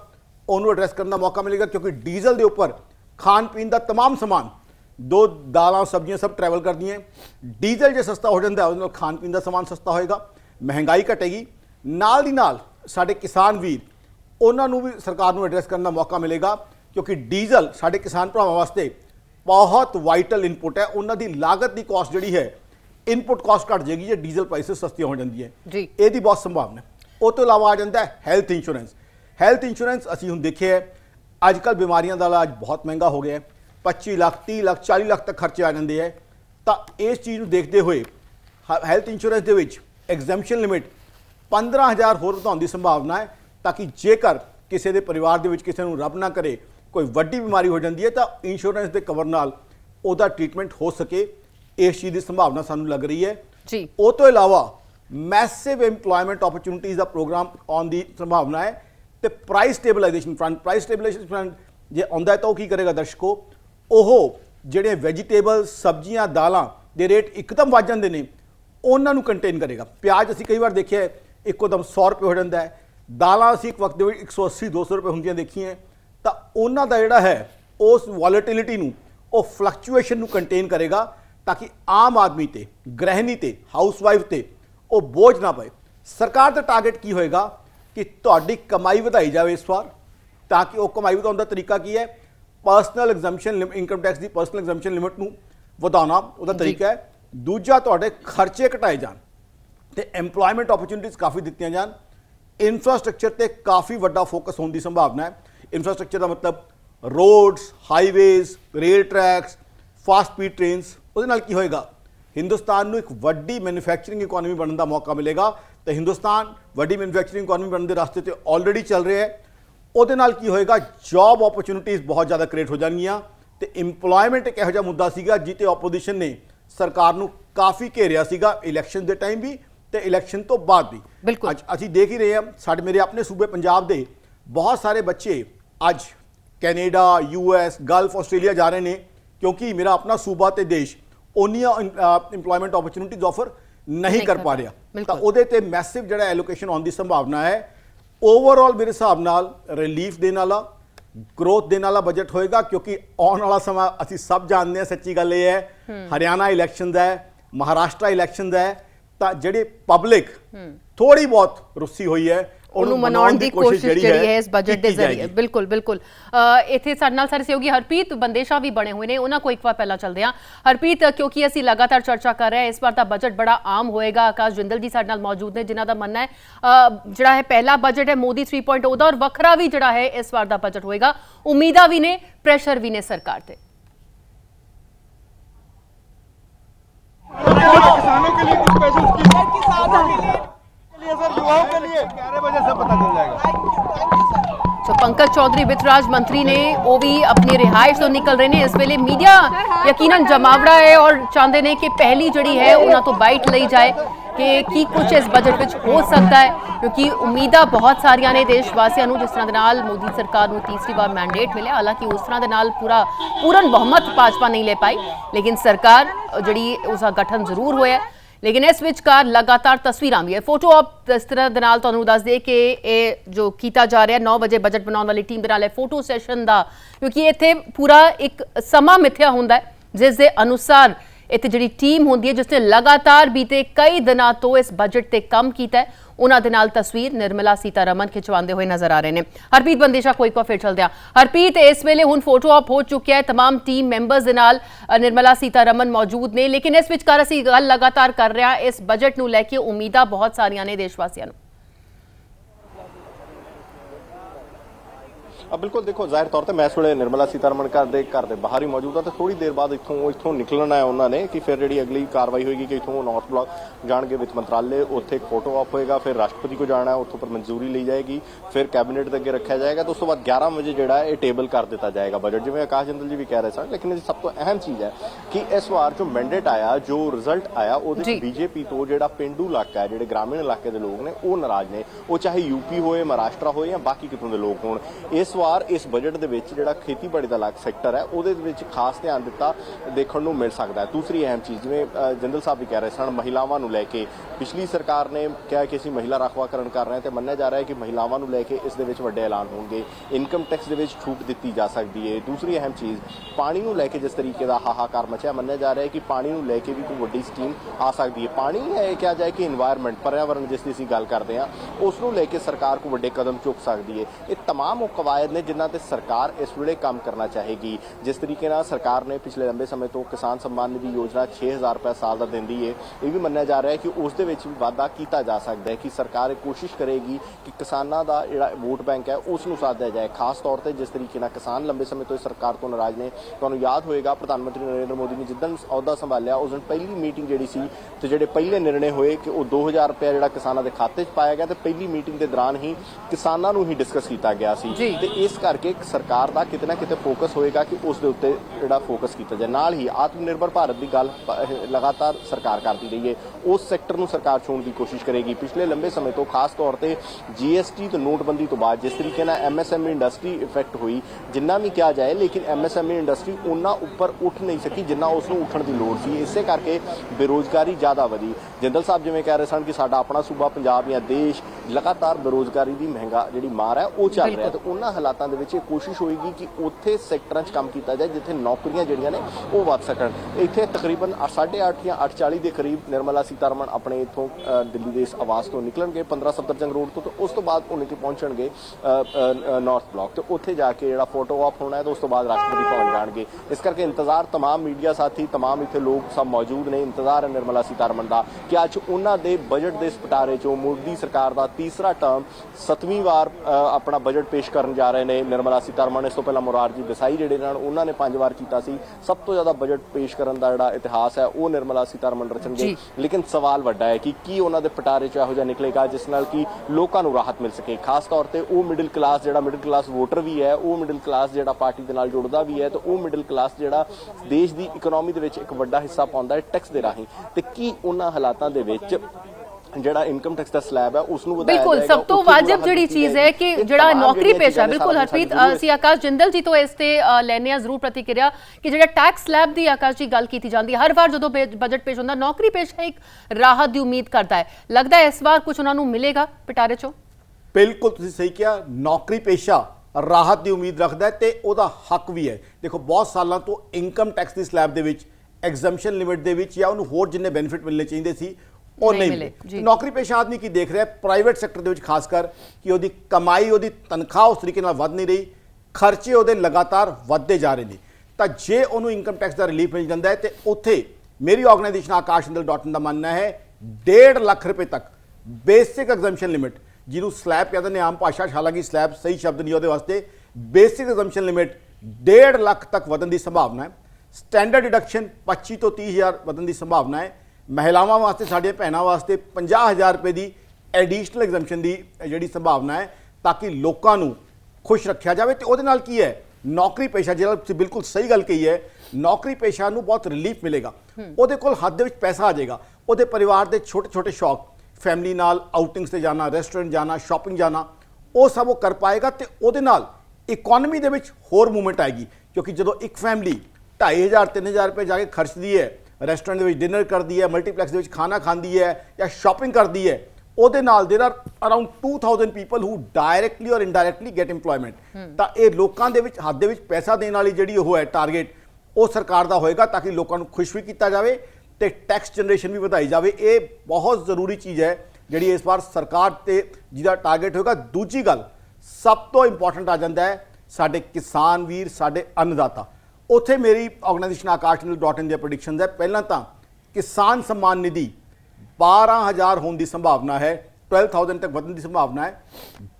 ਉਹਨੂੰ ਐਡਰੈਸ ਕਰਨ ਦਾ ਮੌਕਾ ਮਿਲੇਗਾ ਕਿਉਂਕਿ ਡੀਜ਼ਲ ਦੇ ਉੱਪਰ ਖਾਣ ਪੀਣ ਦਾ तमाम ਸਮਾਨ ਦੋ ਦਾਲਾਂ ਸਬਜ਼ੀਆਂ ਸਭ ਟਰੈਵਲ ਕਰਦੀਆਂ ਡੀਜ਼ਲ ਜੇ ਸਸਤਾ ਹੋ ਜਾਂਦਾ ਹੈ, ਉਹਦੇ ਨਾਲ ਖਾਣ ਪੀਣ ਦਾ ਸਮਾਨ ਸਸਤਾ ਹੋਏਗਾ ਮਹਿੰਗਾਈ ਘਟੇਗੀ ਨਾਲ ਦੀ ਨਾਲ ਸਾਡੇ ਕਿਸਾਨ ਵੀਰ ਉਹਨਾਂ ਨੂੰ ਵੀ ਸਰਕਾਰ ਨੂੰ ਐਡਰੈਸ ਕਰਨ ਦਾ ਮੌਕਾ ਮਿਲੇਗਾ ਕਿਉਂਕਿ ਡੀਜ਼ਲ ਸਾਡੇ ਕਿਸਾਨ ਭਰਾਵਾਂ ਵਾਸਤੇ ਬਹੁਤ ਵਾਈਟਲ ਇਨਪੁਟ ਹੈ ਉਹਨਾਂ ਦੀ ਲਾਗਤ ਦੀ ਕਾਸਟ ਜਿਹੜੀ ਹੈ ਇਨਪੁਟ ਕਾਸਟ ਘਟ ਜਾਏਗੀ ਜੇ ਡੀਜ਼ਲ ਪ੍ਰਾਈਸਸ ਸਸਤੀਆਂ ਹੋ ਜਾਂਦੀਆਂ ਜੀ। ਇਹਦੀ ਬਹੁਤ ਸੰਭਾਵਨਾ ਹੈ। ਉਹ ਤੋਂ ਇਲਾਵਾ ਆ ਜਾਂਦਾ ਹੈ ਹੈਲਥ ਇੰਸ਼ੋਰੈਂਸ ਹੈਲਥ ਇੰਸ਼ੋਰੈਂਸ ਅਸੀਂ ਹੁਣ ਦੇਖਿਆ ਹੈ ਅੱਜ ਕੱਲ ਬਿਮਾਰੀਆਂ ਦਾ ਇਲਾਜ ਬਹੁਤ ਮਹਿੰਗਾ ਹੋ ਗਿਆ ਹੈ। 25 ਲੱਖ 30 ਲੱਖ 40 ਲੱਖ ਤੱਕ ਖਰਚੇ ਆ ਜਾਂਦੇ ਹੈ। ਤਾਂ ਇਸ ਚੀਜ਼ ਨੂੰ ਦੇਖਦੇ ਹੋਏ ਹੈਲਥ ਇੰਸ਼ੋਰੈਂਸ ਦੇ ਵਿੱਚ ਐਗਜ਼ੈਂਪਸ਼ਨ ਲਿਮਿਟ 15000 ਹੋਰ ਵਧਾਉਣ ਦੀ ਸੰਭਾਵਨਾ ਹੈ ਤਾਂ ਕਿ ਜੇਕਰ ਕਿਸੇ ਦੇ ਪਰਿਵਾਰ ਦੇ ਵਿੱਚ ਕਿਸੇ ਨੂੰ ਰੱਬ ਨਾ ਕਰੇ ਕੋਈ ਵੱਡੀ ਬਿਮਾਰੀ ਹੋ ਜਾਂਦੀ ਹੈ ਤਾਂ ਇੰਸ਼ੋਰੈਂਸ ਦੇ ਕਵਰ ਨਾਲ ਉਹਦਾ ਟ੍ਰੀਟਮੈਂਟ ਹੋ ਸਕੇ। ਇਸ ਚੀਜ਼ ਦੀ ਸੰਭਾਵਨਾ ਸਾਨੂੰ ਲੱਗ ਰਹੀ ਹੈ। ਜੀ। ਉਹ ਤੋਂ ਇਲਾਵਾ ਮੈਸਿਵ EMPLOYMENT ਓਪਰਚੁਨਿਟੀਜ਼ ਦਾ ਪ੍ਰੋਗਰਾਮ ਆਉਣ ਦੀ ਸੰਭਾਵਨਾ ਹੈ ਤੇ price stabilisation front price stabilisation front ਜੇ ਆਉਂਦਾ ਹੈ ਤਾਂ ਉਹ ਕੀ ਕਰੇਗਾ ਦਰਸ਼ਕੋ? ਉਹ ਜਿਹੜੇ ਵੈਜੀਟੇਬਲ ਸਬਜ਼ੀਆਂ ਦਾਲਾਂ ਦੇ ਰੇਟ ਇੱਕਦਮ ਵੱਧ ਜਾਂਦੇ ਨੇ ਉਹਨਾਂ ਨੂੰ ਕੰਟੇਨ ਕਰੇਗਾ। ਪਿਆਜ਼ ਅਸੀਂ ਕਈ ਵਾਰ ਦੇਖਿਆ ਹੈ, ਇੱਕੋ ਦਮ 100 ਰੁਪਏ ਹੋ ਜਾਂਦਾ ਹੈ। ਦਾਲਾਂ ਅਸੀਂ ਇੱਕ ਵਕਤ ਦੇ ਵਿੱਚ 180 200 ਰੁਪਏ ਹੁੰਦੀਆਂ ਦੇਖੀਆਂ ਤਾਂ ਉਹਨਾਂ ਦਾ ਜਿਹੜਾ ਹੈ ਉਸ ਵੋਲੇਟਿਲਿਟੀ ਨੂੰ ਉਹ ਫਲਕਚੁਏਸ਼ਨ ਨੂੰ ਕੰਟੇਨ ਕਰੇਗਾ। ਤਾਂ ਕਿ ਆਮ ਆਦਮੀ ਤੇ ਗ੍ਰਹਿਣੀ ਤੇ ਹਾਊਸਵਾਈਫ ਤੇ ਉਹ ਬੋਝ ਨਾ ਪਏ। ਸਰਕਾਰ ਦਾ ਟਾਰਗੇਟ ਕੀ ਹੋਏਗਾ? ਕਿ ਤੁਹਾਡੀ ਕਮਾਈ ਵਧਾਈ ਜਾਵੇ ਇਸ ਵਾਰ ਤਾਂ ਕਿ ਉਹ ਕਮਾਈ ਵਧਾਉਣ ਦਾ ਤਰੀਕਾ ਕੀ ਹੈ? ਪਰਸਨਲ ਐਗਜ਼ੈਂਪਸ਼ਨ ਇਨਕਮ ਟੈਕਸ ਦੀ ਪਰਸਨਲ ਐਗਜ਼ੈਂਪਸ਼ਨ ਲਿਮਿਟ ਨੂੰ ਵਧਾਉਣਾ ਉਹਦਾ। ਤਰੀਕਾ ਹੈ। ਦੂਜਾ ਤੁਹਾਡੇ ਖਰਚੇ ਘਟਾਏ ਜਾਣ ਤੇ EMPLOYMENT ਓਪਰਚੁਨਿਟੀਜ਼ ਕਾਫੀ ਦਿੱਤੀਆਂ ਜਾਣ। ਇਨਫਰਾਸਟ੍ਰਕਚਰ ਤੇ ਕਾਫੀ ਵੱਡਾ ਫੋਕਸ ਹੋਣ ਦੀ ਸੰਭਾਵਨਾ ਹੈ। ਇਨਫਰਾਸਟ੍ਰਕਚਰ ਦਾ ਮਤਲਬ roads highways rail tracks fast speed trains ਉਹਦੇ ਨਾਲ ਕੀ ਹੋਏਗਾ? ਹਿੰਦੁਸਤਾਨ ਨੂੰ ਇੱਕ ਵੱਡੀ ਮੈਨੂਫੈਕਚਰਿੰਗ ਇਕਨੋਮੀ ਬਣਨ ਦਾ ਮੌਕਾ ਮਿਲੇਗਾ। ਤੇ ਹਿੰਦੁਸਤਾਨ ਵੱਡੀ ਮੈਨੂਫੈਕਚਰਿੰਗ ਇਕਨੋਮੀ ਬਣਨ ਦੇ ਰਸਤੇ ਤੇ ਆਲਰੇਡੀ ਚੱਲ ਰਿਹਾ ਹੈ। ਉਹਦੇ ਨਾਲ ਕੀ ਹੋਏਗਾ? ਜੌਬ ਓਪਰਚੁਨਿਟੀਜ਼ ਬਹੁਤ ਜ਼ਿਆਦਾ ਕ੍ਰੀਏਟ ਹੋ ਜਾਣਗੀਆਂ। ਤੇ EMPLOYMENT ਇੱਕ ਇਹੋ ਜਿਹਾ ਮੁੱਦਾ ਸੀਗਾ ਜਿੱਤੇ ਆਪੋਜੀਸ਼ਨ ਨੇ ਸਰਕਾਰ ਨੂੰ ਕਾਫੀ ਘੇਰਿਆ ਸੀਗਾ ਇਲੈਕਸ਼ਨ ਦੇ ਟਾਈਮ ਵੀ ਤੇ ਇਲੈਕਸ਼ਨ ਤੋਂ ਬਾਅਦ ਵੀ। ਅੱਜ ਅਸੀਂ ਦੇਖ ਹੀ ਰਹੇ ਹਾਂ ਸਾਡੇ ਮੇਰੇ ਆਪਣੇ ਸੂਬੇ ਪੰਜਾਬ ਦੇ ਬਹੁਤ ਸਾਰੇ ਬੱਚੇ ਅੱਜ ਕੈਨੇਡਾ ਯੂਐਸ ਗਲਫ ਆਸਟ੍ਰੇਲੀਆ ਜਾ ਰਹੇ ਨੇ। ਕਿਉਂਕਿ ਮੇਰਾ ਆਪਣਾ ਸੂਬਾ ਤੇ ਦੇਸ਼ ਓਨੀਆਂ EMPLOYMENT ਓਪਰਚੁਨਿਟੀਜ਼ ਆਫਰ ਨਹੀਂ ਕਰ ਪਾ ਰਿਹਾ। ਤਾਂ ਉਹਦੇ ਤੇ ਮੈਸਿਵ ਜਿਹੜਾ ਐਲੋਕੇਸ਼ਨ ਆਉਣ ਦੀ ਸੰਭਾਵਨਾ ਹੈ। ਓਵਰਆਲ ਮੇਰੇ ਹਿਸਾਬ ਨਾਲ ਰਿਲੀਫ ਦੇਣ ਵਾਲਾ ਗਰੋਥ ਦੇਣ ਵਾਲਾ ਬਜਟ ਹੋਏਗਾ ਕਿਉਂਕਿ ਆਉਣ ਵਾਲਾ ਸਮਾਂ ਅਸੀਂ ਸਭ ਜਾਣਦੇ ਹਾਂ ਸੱਚੀ ਗੱਲ ਇਹ ਹੈ। ਹਰਿਆਣਾ ਇਲੈਕਸ਼ਨਸ ਹੈ ਮਹਾਰਾਸ਼ਟਰ ਇਲੈਕਸ਼ਨਸ ਹੈ ਤਾਂ ਜਿਹੜੇ ਪਬਲਿਕ ਥੋੜੀ ਬਹੁਤ ਰੁੱਸੀ ਹੋਈ ਹੈ ਉਹਨੂੰ ਮਨਾਉਣ ਦੀ ਕੋਸ਼ਿਸ਼ ਜਿਹੜੀ ਹੈ ਇਸ ਬਜਟ ਦੇ ਜ਼ਰੀਏ। ਬਿਲਕੁਲ ਬਿਲਕੁਲ। ਇੱਥੇ ਸਾਡੇ ਨਾਲ ਸਾਰੇ ਸਹਿਯੋਗੀ ਹਰਪ੍ਰੀਤ ਬੰਦੇਸ਼ਾ ਵੀ ਬਣੇ ਹੋਏ ਨੇ। ਉਹਨਾਂ ਕੋ ਇੱਕ ਵਾਰ ਪਹਿਲਾਂ ਚੱਲਦੇ ਆ ਹਰਪ੍ਰੀਤ ਕਿਉਂਕਿ ਅਸੀਂ ਲਗਾਤਾਰ ਚਰਚਾ ਕਰ ਰਹੇ ਹਾਂ ਇਸ ਵਾਰ ਦਾ ਬਜਟ ਬੜਾ ਆਮ ਹੋਏਗਾ। ਆਕਾਸ਼ ਜਿੰਦਲ ਜੀ ਸਾਡੇ ਨਾਲ ਮੌਜੂਦ ਨੇ ਜਿਨ੍ਹਾਂ ਦਾ ਮੰਨਣਾ ਹੈ ਜਿਹੜਾ ਹੈ ਪਹਿਲਾ ਬਜਟ ਹੈ ਮੋਦੀ 3.0 ਦਾ ਔਰ ਵੱਖਰਾ ਵੀ ਜਿਹੜਾ ਹੈ ਇਸ ਵਾਰ ਦਾ ਬਜਟ ਹੋਏਗਾ। ਉਮੀਦਾਂ ਵੀ ਨੇ ਪ੍ਰੈਸ਼ਰ ਵੀ ਨੇ ਸਰਕਾਰ ਤੇ। युवाओं के लिए ग्यारह बजे से पता चल जाएगा ਸੋ ਪੰਕਜ ਚੌਧਰੀ ਵਿੱਤ ਰਾਜ ਮੰਤਰੀ ਨੇ ਉਹ ਵੀ ਆਪਣੀ ਰਿਹਾਇਸ਼ ਤੋਂ ਨਿਕਲ ਰਹੇ ਨੇ ਇਸ ਵੇਲੇ ਮੀਡੀਆ ਯਕੀਨਨ ਜਮਾਵੜਾ ਹੈ ਔਰ ਚਾਹੁੰਦੇ ਨੇ ਕਿ ਪਹਿਲੀ ਜਿਹੜੀ ਹੈ ਉਹਨਾਂ ਤੋਂ ਬਾਈਟ ਲਈ ਜਾਏ ਕਿ ਕੀ ਕੁਝ ਇਸ ਬਜਟ ਵਿੱਚ ਹੋ ਸਕਦਾ ਹੈ ਕਿਉਂਕਿ ਉਮੀਦਾਂ ਬਹੁਤ ਸਾਰੀਆਂ ਨੇ ਦੇਸ਼ ਵਾਸੀਆਂ ਨੂੰ ਜਿਸ ਤਰ੍ਹਾਂ ਦੇ ਨਾਲ ਮੋਦੀ ਸਰਕਾਰ ਨੂੰ ਤੀਸਰੀ ਵਾਰ ਮੈਂਡੇਟ ਮਿਲਿਆ ਹਾਲਾਂਕਿ ਉਸ ਤਰ੍ਹਾਂ ਦੇ ਨਾਲ ਪੂਰਾ ਪੂਰਨ ਬਹੁਮਤ ਭਾਜਪਾ ਨਹੀਂ ਲੈ ਪਾਈ ਲੇਕਿਨ ਸਰਕਾਰ ਅ, ਜਿਹੜੀ ਉਸ ਦਾ ਗਠਨ ਜ਼ਰੂਰ ਹੋਇਆ ਹੈ। ਲੇਕਿਨ ਇਸ ਵਿਚਕਾਰ ਲਗਾਤਾਰ ਤਸਵੀਰਾਂ ਵੀ ਹੈ। ਫੋਟੋ ਆਪ ਇਸ ਤਰ੍ਹਾਂ ਦੇ ਨਾਲ ਤੁਹਾਨੂੰ ਦੱਸ ਦੇ ਕਿ ਇਹ ਜੋ ਕੀਤਾ ਜਾ ਰਿਹਾ 9 ਵਜੇ ਬਜਟ ਬਣਾਉਣ ਵਾਲੀ ਟੀਮ ਦੇ ਨਾਲ ਹੈ ਫੋਟੋ ਸੈਸ਼ਨ ਦਾ, ਕਿਉਂਕਿ ਇੱਥੇ ਪੂਰਾ ਇੱਕ ਸਮਾਂ ਮਿਥਿਆ ਹੁੰਦਾ ਹੈ, ਜਿਸ ਦੇ ਅਨੁਸਾਰ ਇੱਥੇ ਜਿਹੜੀ ਟੀਮ ਹੁੰਦੀ ਹੈ ਜਿਸ ਨੇ ਲਗਾਤਾਰ ਬੀਤੇ ਕਈ ਦਿਨਾਂ ਤੋਂ ਇਸ ਬਜਟ ਤੇ ਕੰਮ ਕੀਤਾ ਹੈ ਉਹਨਾਂ ਦੇ ਨਾਲ ਤਸਵੀਰ ਨਿਰਮਲਾ ਸੀਤਾਰਮਨ ਖਿਚਵਾਉਂਦੇ ਹੋਏ ਨਜ਼ਰ ਆ ਰਹੇ ਨੇ ਹਰਪ੍ਰੀਤ ਬੰਦੇਸ਼ਾ ਕੋਈ ਕੋ ਫਿਰ ਚਲਦੇ ਆ ਹਰਪ੍ਰੀਤ ਇਸ ਵੇਲੇ ਹੁਣ ਫੋਟੋ ਆਪ ਹੋ ਚੁੱਕਿਆ ਹੈ तमाम ਟੀਮ ਮੈਂਬਰਸ ਦੇ ਨਾਲ ਅ, ਨਿਰਮਲਾ ਸੀਤਾਰਮਨ ਮੌਜੂਦ ਨੇ ਲੇਕਿਨ ਇਸ ਵਿਚਕਾਰ ਅਸੀਂ ਗੱਲ ਲਗਾਤਾਰ ਕਰ ਰਹੇ ਹਾਂ ਇਸ ਬਜਟ ਨੂੰ ਲੈ ਕੇ ਉਮੀਦਾਂ ਬਹੁਤ ਸਾਰੀਆਂ ਨੇ ਦੇਸ਼ ਵਾਸੀਆਂ ਨੂੰ ਬਿਲਕੁਲ ਦੇਖੋ ਜ਼ਾਹਿਰ ਤੌਰ ਤੇ ਮੈਂ ਇਸ ਵੇਲੇ ਨਿਰਮਲਾ ਸੀਤਾਰਮਨ ਘਰ ਦੇ ਘਰ ਦੇ ਬਾਹਰ ਹੀ ਮੌਜੂਦ ਆ ਤੇ ਥੋੜੀ ਦੇਰ ਬਾਅਦ ਇੱਥੋਂ ਇੱਥੋਂ ਨਿਕਲਣਾ ਹੈ ਉਹਨਾਂ ਨੇ ਕਿ ਫਿਰ ਜਿਹੜੀ ਅਗਲੀ ਕਾਰਵਾਈ ਹੋਏਗੀ ਕਿ ਇੱਥੋਂ ਨਾਰਥ ਬਲਾਕ ਜਾਣਗੇ ਵਿੱਤ ਮੰਤਰਾਲੇ ਉੱਥੇ ਇੱਕ ਫੋਟੋ ਆਪ ਹੋਏਗਾ ਫਿਰ ਰਾਸ਼ਟਰਪਤੀ ਕੋ ਜਾਣਾ ਹੈ ਉੱਥੋਂ ਪਰ ਮਨਜ਼ੂਰੀ ਲਈ ਜਾਏਗੀ ਫਿਰ ਕੈਬਨਿਟ ਦੇ ਅੱਗੇ ਰੱਖਿਆ ਜਾਏਗਾ ਤੇ ਉਸ ਤੋਂ ਬਾਅਦ 11 ਵਜੇ ਜਿਹੜਾ ਹੈ ਇਹ ਟੇਬਲ ਕਰ ਦਿੱਤਾ ਜਾਏਗਾ ਬਜਟ ਜਿਵੇਂ ਆਕਾਸ਼ ਜੰਦਲ ਜੀ ਵੀ ਕਹਿ ਰਹੇ ਸਨ ਲੇਕਿਨ ਇਹ ਸਭ ਤੋਂ ਅਹਿਮ ਚੀਜ਼ ਹੈ ਕਿ ਇਸ ਵਾਰ ਜੋ ਮੈਂਡੇਟ ਆਇਆ ਜੋ ਰਿਜ਼ਲਟ ਆਇਆ ਉਹਦੇ। ਵਿੱਚ ਬੀਜੇਪੀ ਤੋਂ ਜਿਹੜਾ ਪਿੰਡੂ ਇਲਾਕਾ ਹੈ ਜਿਹੜੇ ਗ੍ਰਾਮੀਣ ਇਲਾਕੇ ਦੇ ਲੋਕ ਨੇ ਉਹ ਨਾਰਾਜ਼ ਨੇ ਉਹ ਚਾਹੇ ਯੂਪੀ ਹੋਏ ਮਹਾਰਾਸ਼ਟਰ ਹੋਏ ਜਾਂ ਬਾਕੀ ਕਿਤੋਂ ਦੇ ਲੋਕ ਹੋਣ ਇਸ ਵਾਰ ਇਸ ਬਜਟ ਦੇ ਵਿੱਚ ਜਿਹੜਾ ਖੇਤੀਬਾੜੀ ਦਾ ਲੱਗ ਸੈਕਟਰ ਹੈ, ਉਹਦੇ ਵਿੱਚ ਖਾਸ ਧਿਆਨ ਦਿੱਤਾ ਦੇਖਣ ਨੂੰ ਮਿਲ ਸਕਦਾ ਹੈ। ਦੂਸਰੀ ਅਹਿਮ ਚੀਜ਼, ਜਿਵੇਂ ਜਨਰਲ ਸਾਹਿਬ ਵੀ ਕਹਿ ਰਹੇ ਸਨ, ਮਹਿਲਾਵਾਂ ਨੂੰ ਲੈ ਕੇ ਪਿਛਲੀ ਸਰਕਾਰ ਨੇ ਕਿਹਾ ਕਿ ਅਸੀਂ ਮਹਿਲਾ ਰਾਖਵਾਕਰਨ ਕਰ ਰਹੇ ਹਾਂ ਤੇ ਮੰਨਿਆ ਜਾ ਰਿਹਾ ਹੈ ਕਿ ਮਹਿਲਾਵਾਂ ਨੂੰ ਲੈ ਕੇ ਇਸ ਦੇ ਵਿੱਚ ਵੱਡੇ ਐਲਾਨ ਹੋਣਗੇ। ਇਨਕਮ ਟੈਕਸ ਦੇ ਵਿੱਚ ਛੂਟ ਦਿੱਤੀ ਜਾ ਸਕਦੀ ਹੈ। ਦੂਸਰੀ ਅਹਿਮ ਚੀਜ਼, ਪਾਣੀ ਨੂੰ ਲੈ ਕੇ ਜਿਸ ਤਰੀਕੇ ਦਾ ਹਾਹਾਕਾਰ ਮਚਿਆ, ਮੰਨਿਆ ਜਾ ਰਿਹਾ ਹੈ ਕਿ ਪਾਣੀ ਨੂੰ ਲੈ ਕੇ ਵੀ ਕੋਈ ਵੱਡੀ ਸਕੀਮ ਆ ਸਕਦੀ ਹੈ। ਪਾਣੀ ਹੈ ਕਿਹਾ ਜਾਏ ਕਿ এনवायरमेंट ਪਰਿਆਵਰਣ ਜਿਸ ਦੀ ਅਸੀਂ ਗੱਲ ਕਰਦੇ ਹਾਂ, ਉਸ ਨੂੰ ਲੈ ਕੇ ਸਰਕਾਰ ਕੋ ਵੱਡੇ ਕਦਮ ਚੁੱਕ ਸਕਦੀ ਹੈ। ਇਹ ਤਮਾਮ ਉਹ ਕਵਾਇਦ ਹਦਾਇਤ ਨੇ ਜਿਨ੍ਹਾਂ ਤੇ ਸਰਕਾਰ ਇਸ ਵੇਲੇ ਕੰਮ ਕਰਨਾ ਚਾਹੇਗੀ। ਜਿਸ ਤਰੀਕੇ ਨਾਲ ਸਰਕਾਰ ਨੇ ਪਿਛਲੇ ਲੰਬੇ ਸਮੇਂ ਤੋਂ ਕਿਸਾਨ ਸਨਮਾਨ ਨਿਧੀ ਯੋਜਨਾ 6000 ਰੁਪਏ ਸਾਲ ਦਾ ਦਿੰਦੀ ਹੈ ਇਹ ਵੀ ਮੰਨਿਆ ਜਾ ਰਿਹਾ ਹੈ ਕਿ ਉਸ ਦੇ ਵਿੱਚ ਵੀ ਵਾਧਾ ਕੀਤਾ ਜਾ ਸਕਦਾ ਹੈ ਕਿ ਸਰਕਾਰ ਇਹ ਕੋਸ਼ਿਸ਼ ਕਰੇਗੀ ਕਿ ਕਿਸਾਨਾਂ ਦਾ ਜਿਹੜਾ ਵੋਟ ਬੈਂਕ ਹੈ ਉਸ ਨੂੰ ਸਾਧਿਆ ਜਾਏ। ਖਾਸ ਤੌਰ ਤੇ ਜਿਸ ਤਰੀਕੇ ਨਾਲ ਕਿਸਾਨ ਲੰਬੇ ਸਮੇਂ ਤੋਂ ਇਸ ਸਰਕਾਰ ਤੋਂ ਨਾਰਾਜ਼ ਨੇ ਤੁਹਾਨੂੰ ਯਾਦ ਹੋਏਗਾ ਪ੍ਰਧਾਨ ਮੰਤਰੀ ਨਰਿੰਦਰ ਮੋਦੀ ਨੇ ਜਿੱਦਣ ਅਹੁਦਾ ਸੰਭਾਲਿਆ ਉਸ ਦਿਨ ਪਹਿਲੀ ਮੀਟਿੰਗ ਜਿਹੜੀ ਸੀ ਤੇ ਜਿਹੜੇ ਪਹਿਲੇ ਨਿਰਣੇ ਹੋਏ ਕਿ ਉਹ 2000 ਰੁਪਏ ਜਿਹੜਾ ਕਿਸਾਨਾਂ ਦੇ ਖਾਤੇ 'ਚ ਪਾਇਆ ਗਿਆ ਤੇ ਪਹਿਲੀ ਮੀਟਿੰਗ ਦੇ ਦੌਰਾਨ ਹੀ ਕਿਸਾਨਾਂ ਨੂੰ ਹੀ ਡਿਸਕਸ ਕੀਤਾ ਗਿਆ ਸੀ। ਤੇ ਇਸ ਕਰਕੇ ਸਰਕਾਰ ਦਾ ਕਿਤੇ ਨਾ ਕਿਤੇ ਫੋਕਸ ਹੋਏਗਾ ਕਿ ਉਸ ਦੇ ਉੱਤੇ ਜਿਹੜਾ ਫੋਕਸ ਕੀਤਾ ਜਾਏ। ਨਾਲ ਹੀ ਆਤਮ ਨਿਰਭਰ ਭਾਰਤ ਦੀ ਗੱਲ ਲਗਾਤਾਰ ਸਰਕਾਰ ਕਰਦੀ ਰਹੀ ਹੈ। ਉਸ ਸੈਕਟਰ ਨੂੰ ਸਰਕਾਰ ਛੋਣ ਦੀ ਕੋਸ਼ਿਸ਼ ਕਰੇਗੀ। ਪਿਛਲੇ ਲੰਬੇ ਸਮੇਂ ਤੋਂ ਖਾਸ ਤੌਰ ਤੇ ਜੀਐਸਟੀ ਤੇ ਨੋਟਬੰਦੀ ਤੋਂ ਬਾਅਦ ਜਿਸ ਤਰੀਕੇ ਨਾਲ ਐਮਐਸਐਮਈ ਇੰਡਸਟਰੀ ਇਫੈਕਟ ਹੋਈ ਜਿੰਨਾ ਵੀ ਕਿਹਾ ਜਾਏ ਲੇਕਿਨ ਐਮਐਸਐਮਈ ਇੰਡਸਟਰੀ ਉਹਨਾਂ ਉੱਪਰ ਉੱਠ ਨਹੀਂ ਸਕੀ ਜਿੰਨਾ ਉਸ ਨੂੰ ਉੱਠਣ ਦੀ ਲੋੜ ਸੀ। ਇਸੇ ਕਰਕੇ ਬੇਰੋਜ਼ਗਾਰੀ ਜ਼ਿਆਦਾ ਵਧੀ। ਜਿੰਦਲ ਸਾਹਿਬ ਜਿਵੇਂ ਕਹਿ ਰਹੇ ਸਨ ਕਿ ਸਾਡਾ ਆਪਣਾ ਸੂਬਾ ਪੰਜਾਬ ਜਾਂ ਦੇਸ਼ ਲਗਾਤਾਰ ਬੇਰੋਜ਼ਗਾਰੀ ਦੀ ਮਹਿੰਗਾ ਜਿਹੜੀ ਮਾਰ ਹੈ ਉਹ ਚੱਲ ਰਿਹਾ। ਤੇ ਉਹਨਾਂ ਹਾਲਾਤਾਂ ਦੇ ਵਿੱਚ ਇਹ ਕੋਸ਼ਿਸ਼ ਹੋਏਗੀ ਕਿ ਉੱਥੇ ਸੈਕਟਰਾਂ 'ਚ ਕੰਮ ਕੀਤਾ ਜਾਏ ਜਿੱਥੇ ਨੌਕਰੀਆਂ ਜਿਹੜੀਆਂ ਨੇ ਉਹ ਵੱਧ ਸਕਣ ਇੱਥੇ ਤਕਰੀਬਨ 8:30 ਜਾਂ 8:40 ਦੇ ਕਰੀਬ ਨਿਰਮਲਾ ਸੀਤਾਰਮਨ ਆਪਣੇ ਇਥੋਂ ਦਿੱਲੀ ਦੇ ਇਸ ਆਵਾਸ ਤੋਂ ਨਿਕਲਣਗੇ 15 ਸਫਦਰਜੰਗ ਰੋਡ ਤੋਂ ਤੇ ਉਸ ਤੋਂ ਬਾਅਦ ਉਹ ਨੀਚੇ ਪਹੁੰਚਣਗੇ ਨਾਰਥ ਬਲਾਕ ਤੇ ਉੱਥੇ ਜਾ ਕੇ ਜਿਹੜਾ ਫੋਟੋ ਆਪ ਹੋਣਾ ਹੈ ਤੇ ਉਸ ਤੋਂ ਬਾਅਦ ਰਾਸ਼ਟਰਪਤੀ ਭਵਨ ਜਾਣਗੇ ਇਸ ਕਰਕੇ ਇੰਤਜ਼ਾਰ तमाम ਮੀਡੀਆ ਸਾਥੀ तमाम ਇੱਥੇ ਲੋਕ ਸਭ ਮੌਜੂਦ ਨੇ ਇੰਤਜ਼ਾਰ ਹੈ ਨਿਰਮਲਾ ਸੀਤਾਰਮਨ ਦਾ ਕਿ ਅੱਜ ਉਹਨਾਂ ਦੇ ਬਜਟ ਦੇ ਸਪਟਾਰੇ ਚੋਂ ਮੋਦੀ ਸਰਕਾਰ ਦਾ ਤੀਸਰਾ ਟਰਮ ਸੱਤਵੀਂ ਵਾਰ ਅ, ਆਪਣਾ ਬਜਟ ਪੇਸ਼ ਕਰਨ ਜਾ ਰਹੇ ਨੇ ਨਿਰਮਲਾ ਸੀਤਾਰਮਨ। ਇਸ ਤੋਂ ਪਹਿਲਾਂ ਮੁਰਾਰਜੀ ਦੇਸਾਈ ਜਿਹੜੇ ਨਾਲ ਉਹਨਾਂ ਨੇ ਪੰਜ ਵਾਰ ਕੀਤਾ ਸੀ। ਸਭ ਤੋਂ ਜ਼ਿਆਦਾ ਬਜਟ ਪੇਸ਼ ਕਰਨ ਦਾ ਜਿਹੜਾ ਇਤਿਹਾਸ ਹੈ ਉਹ ਨਿਰਮਲਾ ਸੀਤਾਰਮਨ ਰਚਣਗੇ। ਲੇਕਿਨ ਸਵਾਲ ਵੱਡਾ ਹੈ ਕਿ ਕੀ ਉਹਨਾਂ ਦੇ ਪਟਾਰੇ 'ਚ ਇਹੋ ਜਿਹਾ ਨਿਕਲੇਗਾ ਜਿਸ ਨਾਲ ਕਿ ਲੋਕਾਂ ਨੂੰ ਰਾਹਤ ਮਿਲ ਸਕੇ। ਖਾਸ ਤੌਰ ਤੇ ਉਹ ਮਿਡਲ ਕਲਾਸ ਜਿਹੜਾ ਮਿਡਲ ਕਲਾਸ ਵੋਟਰ ਵੀ ਹੈ ਉਹ ਮਿਡਲ ਕਲਾਸ ਜਿਹੜਾ ਪਾਰਟੀ ਦੇ ਨਾਲ ਜੁੜਦਾ ਵੀ ਹੈ ਤੇ ਉਹ ਮਿਡਲ ਕਲਾਸ ਜਿਹੜਾ ਦੇਸ਼ ਦੀ ਇਕਨੋਮੀ ਦੇ ਵਿੱਚ ਇੱਕ ਵੱਡਾ ਹਿੱਸਾ ਪਾਉਂਦਾ ਹੈ ਟੈਕਸ ਦੇ ਰਾਹੀਂ। ਤੇ ਕੀ ਉਹਨਾਂ ਹਾਲਾਤਾਂ ਦੇ ਵਿੱਚ ਜਿਹੜਾ ਇਨਕਮ ਟੈਕਸ ਦਾ ਸਲੈਬ ਹੈ ਉਸ ਨੂੰ ਵਧਾਇਆ ਬਿਲਕੁਲ ਸਭ ਤੋਂ ਵਾਜਬ ਜਿਹੜੀ ਚੀਜ਼ ਹੈ। ਕਿ ਜਿਹੜਾ ਨੌਕਰੀ ਪੇਸ਼ਾ ਬਿਲਕੁਲ ਹਰਪ੍ਰੀਤ। ਅਸੀਂ ਆਕਾਸ਼ ਜਿੰਦਲ ਜੀ ਤੋਂ ਇਸ ਤੇ ਲੈਂਦੇ ਹਾਂ ਜ਼ਰੂਰ ਪ੍ਰਤੀਕਿਰਿਆ ਕਿ ਜਿਹੜਾ ਟੈਕਸ ਸਲੈਬ ਦੀ ਆਕਾਸ਼ ਜੀ ਗੱਲ ਕੀਤੀ ਜਾਂਦੀ ਹੈ। ਹਰ ਵਾਰ ਜਦੋਂ ਬਜਟ ਪੇਸ਼ ਹੁੰਦਾ ਨੌਕਰੀ ਪੇਸ਼ਾ ਇੱਕ ਰਾਹਤ ਦੀ ਉਮੀਦ ਕਰਦਾ ਹੈ। ਲੱਗਦਾ ਹੈ ਇਸ ਵਾਰ ਕੁਝ ਉਹਨਾਂ ਨੂੰ ਮਿਲੇਗਾ? ਪਟਾਰੇ ਚੋਂ। ਬਿਲਕੁਲ ਤੁਸੀਂ ਸਹੀ ਕਿਹਾ ਨੌਕਰੀ ਪੇਸ਼ਾ ਰਾਹਤ ਦੀ ਉਮੀਦ ਰੱਖਦਾ ਹੈ ਤੇ ਉਹਦਾ ਹੱਕ ਵੀ ਹੈ। ਦੇਖੋ ਬਹੁਤ ਸਾਲਾਂ ਤੋਂ ਇਨਕਮ ਟੈਕਸ ਦੀ ਸਲੈਬ ਦੇ ਵਿੱਚ ਐਗਜ਼ੈਂਪਸ਼ਨ ਲਿਮਿਟ ਦੇ ਵਿੱਚ ਜਾਂ ਉਹਨੂੰ ਹੋਰ ਜਿੰਨੇ ਬੈਨੀਫਿਟ ਮਿਲਣੇ ਚਾਹੀਦੇ ਸੀ ਉਹ ਨਹੀਂ ਮਿਲੇ। ਨੌਕਰੀ ਪੇਸ਼ਾ ਆਦਮੀ ਕੀ ਦੇਖ ਰਿਹਾ ਪ੍ਰਾਈਵੇਟ ਸੈਕਟਰ ਦੇ ਵਿੱਚ ਖਾਸ ਕਰ ਕਿ ਉਹਦੀ ਕਮਾਈ ਉਹਦੀ ਤਨਖਾਹ ਉਸ ਤਰੀਕੇ ਨਾਲ ਵੱਧ ਨਹੀਂ ਰਹੀ ਖਰਚੇ ਉਹਦੇ ਲਗਾਤਾਰ ਵੱਧਦੇ ਜਾ ਰਹੇ ਨੇ। ਤਾਂ ਜੇ ਉਹਨੂੰ ਇਨਕਮ ਟੈਕਸ ਦਾ ਰਿਲੀਫ ਮਿਲ ਜਾਂਦਾ ਹੈ ਤੇ ਉੱਥੇ ਮੇਰੀ ਆਰਗੇਨਾਈਜੇਸ਼ਨ ਆਕਾਸ਼ਿੰਦਲ.in ਦਾ ਮੰਨਣਾ ਹੈ 1.5 ਲੱਖ ਰੁਪਏ ਤੱਕ ਬੇਸਿਕ ਐਗਜ਼ੈਂਪਸ਼ਨ ਲਿਮਿਟ ਜਿਹਨੂੰ ਸਲੈਬ ਕਹਿੰਦੇ ਨੇ ਆਮ ਭਾਸ਼ਾ ਹਾਲਾਂਕਿ ਸਲੈਬ ਸਹੀ ਸ਼ਬਦ ਨਹੀਂ ਉਹਦੇ ਵਾਸਤੇ ਬੇਸਿਕ ਐਗਜ਼ੈਂਪਸ਼ਨ ਲਿਮਿਟ 1.5 ਲੱਖ ਤੱਕ ਵਧਣ ਦੀ ਸੰਭਾਵਨਾ ਹੈ। ਸਟੈਂਡਰਡ ਡਿਡਕਸ਼ਨ 25 ਤੋਂ 30000 ਵਧਣ ਦੀ ਸੰਭਾਵਨਾ ਹੈ। ਮਹਿਲਾਵਾਂ ਵਾਸਤੇ ਸਾਡੀਆਂ ਭੈਣਾਂ ਵਾਸਤੇ 50000 ਰੁਪਏ ਦੀ ਐਡੀਸ਼ਨਲ ਐਗਜ਼ੈਂਪਸ਼ਨ ਦੀ ਜਿਹੜੀ ਸੰਭਾਵਨਾ ਹੈ ਤਾਂ ਕਿ ਲੋਕਾਂ ਨੂੰ ਖੁਸ਼ ਰੱਖਿਆ ਜਾਵੇ। ਤੇ ਉਹਦੇ ਨਾਲ ਕੀ ਹੈ? ਨੌਕਰੀ ਪੇਸ਼ਾ ਜਿਹੜਾ ਤੁਸੀਂ ਬਿਲਕੁਲ ਸਹੀ ਗੱਲ ਕਹੀ ਹੈ ਨੌਕਰੀ ਪੇਸ਼ਾ ਨੂੰ ਬਹੁਤ ਰਿਲੀਫ ਮਿਲੇਗਾ। ਉਹਦੇ ਕੋਲ ਹੱਥ ਦੇ ਵਿੱਚ ਪੈਸਾ ਆ ਜਾਏਗਾ। ਉਹਦੇ ਪਰਿਵਾਰ ਦੇ ਛੋਟੇ ਛੋਟੇ ਸ਼ੌਕ ਫੈਮਿਲੀ ਨਾਲ ਆਊਟਿੰਗਸ ਤੇ ਜਾਣਾ ਰੈਸਟੋਰੈਂਟ ਜਾਣਾ ਸ਼ਾਪਿੰਗ ਜਾਣਾ ਉਹ ਸਭ ਉਹ ਕਰ ਪਾਏਗਾ ਤੇ ਉਹਦੇ ਨਾਲ ਇਕਨੋਮੀ ਦੇ ਵਿੱਚ ਹੋਰ ਮੂਵਮੈਂਟ ਆਏਗੀ। ਕਿਉਂਕਿ ਜਦੋਂ ਇੱਕ ਫੈਮਿਲੀ 2500 3000 ਰੁਪਏ ਜਾ ਕੇ ਖਰਚਦੀ ਹੈ ਰੈਸਟੋਰੈਂਟ ਦੇ ਵਿੱਚ ਡਿਨਰ ਕਰਦੀ ਹੈ ਮਲਟੀਪਲੈਕਸ ਦੇ ਵਿੱਚ ਖਾਣਾ ਖਾਂਦੀ ਹੈ ਜਾਂ ਸ਼ਾਪਿੰਗ ਕਰਦੀ ਹੈ ਉਹਦੇ ਨਾਲ there are around 2000 people who directly or indirectly get employment ਤਾਂ ਇਹ ਲੋਕਾਂ ਦੇ ਵਿੱਚ ਹੱਥ ਦੇ ਵਿੱਚ ਪੈਸਾ ਦੇਣ ਵਾਲੀ ਜਿਹੜੀ ਉਹ ਹੈ ਟਾਰਗੇਟ ਉਹ ਸਰਕਾਰ ਦਾ ਹੋਏਗਾ ਤਾਂ ਕਿ ਲੋਕਾਂ ਨੂੰ ਖੁਸ਼ ਵੀ ਕੀਤਾ ਜਾਵੇ ਤੇ ਟੈਕਸ ਜਨਰੇਸ਼ਨ ਵੀ ਵਧਾਈ ਜਾਵੇ। ਇਹ ਬਹੁਤ ਜ਼ਰੂਰੀ ਚੀਜ਼ ਹੈ ਜਿਹੜੀ ਇਸ ਵਾਰ ਸਰਕਾਰ ਤੇ ਜਿਹਦਾ ਟਾਰਗੇਟ ਹੋਏਗਾ। ਦੂਜੀ ਗੱਲ ਸਭ ਤੋਂ ਇੰਪੋਰਟੈਂਟ ਆ ਜਾਂਦਾ ਹੈ ਸਾਡੇ ਕਿਸਾਨ ਵੀਰ ਸਾਡੇ ਅੰਨਦਾਤਾ। ਉੱਥੇ ਮੇਰੀ ਆਰਗੇਨਾਈਜੇਸ਼ਨ ਆਕਾਸ਼ਨਲ.in ਦੀਆਂ ਪ੍ਰੈਡਿਕਸ਼ਨਸ ਹੈ। ਪਹਿਲਾਂ ਤਾਂ ਕਿਸਾਨ ਸਨਮਾਨ ਨਿਧੀ 12000 ਹੋਣ ਦੀ ਸੰਭਾਵਨਾ ਹੈ 12000 ਤੱਕ ਵਧਣ ਦੀ ਸੰਭਾਵਨਾ ਹੈ।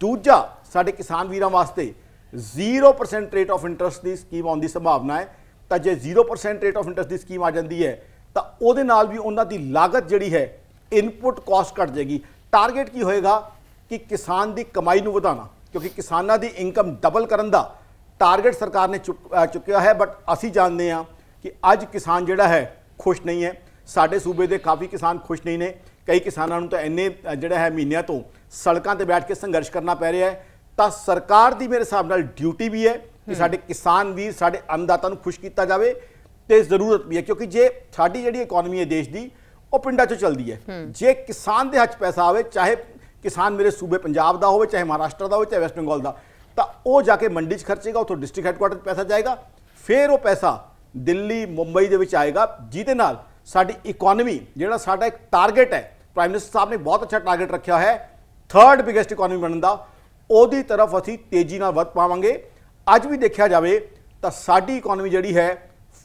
ਦੂਜਾ, ਸਾਡੇ ਕਿਸਾਨ ਵੀਰਾਂ ਵਾਸਤੇ 0% ਰੇਟ ਆਫ ਇੰਟਰਸਟ ਦੀ ਸਕੀਮ ਆਉਣ ਦੀ ਸੰਭਾਵਨਾ ਹੈ। ਤਾਂ ਜੇ 0% ਰੇਟ ਆਫ ਇੰਟਰਸਟ ਦੀ ਸਕੀਮ ਆ ਜਾਂਦੀ ਹੈ, ਤਾਂ ਉਹਦੇ ਨਾਲ ਵੀ ਉਹਨਾਂ ਦੀ ਲਾਗਤ ਜਿਹੜੀ ਹੈ ਇਨਪੁਟ ਕਾਸਟ ਘਟ ਜਾਏਗੀ। ਟਾਰਗੇਟ ਕੀ ਹੋਏਗਾ ਕਿ ਕਿਸਾਨ ਦੀ ਕਮਾਈ ਨੂੰ ਵਧਾਉਣਾ, ਕਿਉਂਕਿ ਕਿਸਾਨਾਂ ਦੀ ਇਨਕਮ ਡਬਲ ਕਰਨ ਦਾ ਟਾਰਗੇਟ ਸਰਕਾਰ ਨੇ ਚੁੱਕਿਆ ਹੈ ਬਟ ਅਸੀਂ ਜਾਣਦੇ ਹਾਂ ਕਿ ਅੱਜ ਕਿਸਾਨ ਜਿਹੜਾ ਹੈ ਖੁਸ਼ ਨਹੀਂ ਹੈ। ਸਾਡੇ ਸੂਬੇ ਦੇ ਕਾਫੀ ਕਿਸਾਨ ਖੁਸ਼ ਨਹੀਂ ਨੇ। ਕਈ ਕਿਸਾਨਾਂ ਨੂੰ ਤਾਂ ਇੰਨੇ ਜਿਹੜਾ ਹੈ ਮਹੀਨਿਆਂ ਤੋਂ ਸੜਕਾਂ ਤੇ ਬੈਠ ਕੇ ਸੰਘਰਸ਼ ਕਰਨਾ ਪੈ ਰਿਹਾ ਹੈ। ਤਾਂ ਸਰਕਾਰ ਦੀ ਮੇਰੇ ਹਿਸਾਬ ਨਾਲ ਡਿਊਟੀ ਵੀ ਹੈ ਕਿ ਸਾਡੇ ਕਿਸਾਨ ਵੀਰ ਸਾਡੇ ਅੰਨਦਾਤਾ ਨੂੰ ਖੁਸ਼ ਕੀਤਾ ਜਾਵੇ ਤੇ ਜ਼ਰੂਰਤ ਵੀ ਹੈ ਕਿਉਂਕਿ ਜੇ ਸਾਡੀ ਜਿਹੜੀ ਇਕਨੋਮੀ ਹੈ ਦੇਸ਼ ਦੀ ਉਹ ਪਿੰਡਾਂ 'ਚੋਂ ਚੱਲਦੀ ਹੈ। ਜੇ ਕਿਸਾਨ ਦੇ ਹੱਥ 'ਚ ਪੈਸਾ ਆਵੇ ਚਾਹੇ ਕਿਸਾਨ ਮੇਰੇ ਸੂਬੇ ਪੰਜਾਬ ਦਾ ਹੋਵੇ ਚਾਹੇ ਮਹਾਰਾਸ਼ਟਰ ਦਾ ਹੋਵੇ ਚਾਹੇ ਵੈਸਟ ਬੰਗਾਲ ਦਾ ਤਾਂ ਉਹ ਜਾ ਕੇ ਮੰਡੀ 'ਚ ਖਰਚੇਗਾ, ਉੱਥੋਂ ਡਿਸਟ੍ਰਿਕਟ ਹੈੱਡਕੁਆਟਰ 'ਚ ਪੈਸਾ ਜਾਏਗਾ, ਫਿਰ ਉਹ ਪੈਸਾ ਦਿੱਲੀ, ਮੁੰਬਈ ਦੇ ਵਿੱਚ ਆਏਗਾ, ਜਿਹਦੇ ਨਾਲ ਸਾਡੀ ਇਕਨੋਮੀ ਜਿਹੜਾ ਸਾਡਾ ਇੱਕ ਟਾਰਗੇਟ ਹੈ ਪ੍ਰਾਈਮ ਮਿਨਿਸਟਰ ਸਾਹਿਬ ਨੇ ਬਹੁਤ ਅੱਛਾ ਟਾਰਗੇਟ ਰੱਖਿਆ ਹੈ ਥਰਡ ਬਿਗੇਸਟ ਇਕਨੋਮੀ ਬਣਨ ਦਾ, ਉਹਦੀ ਤਰਫ ਅਸੀਂ ਤੇਜ਼ੀ ਨਾਲ ਵੱਧ ਪਾਵਾਂਗੇ। ਅੱਜ ਵੀ ਦੇਖਿਆ ਜਾਵੇ ਤਾਂ ਸਾਡੀ ਇਕਨੋਮੀ ਜਿਹੜੀ ਹੈ